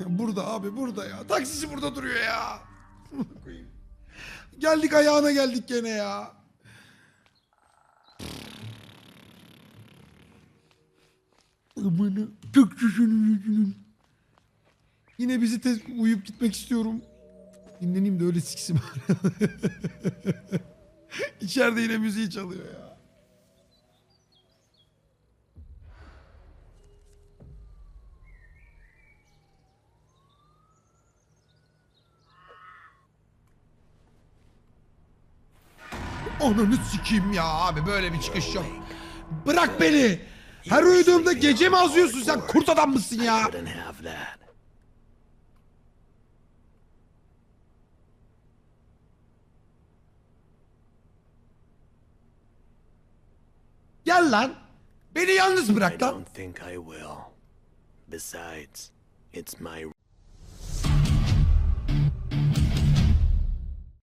Burada abi burada ya. Taksici burada duruyor ya. Geldik ayağına geldik gene ya. Amına taksicinin yüzünün. Yine bizi tez uyuyup gitmek istiyorum. Dinleneyim de öyle siksim. İçeride yine müziği çalıyor ya. Ananı sikeyim ya abi böyle bir çıkış yok. Bırak beni. Her uyuduğumda gece mi azıyorsun sen kurt adam mısın ya? Gel lan. Beni yalnız bırak lan. Besides, it's my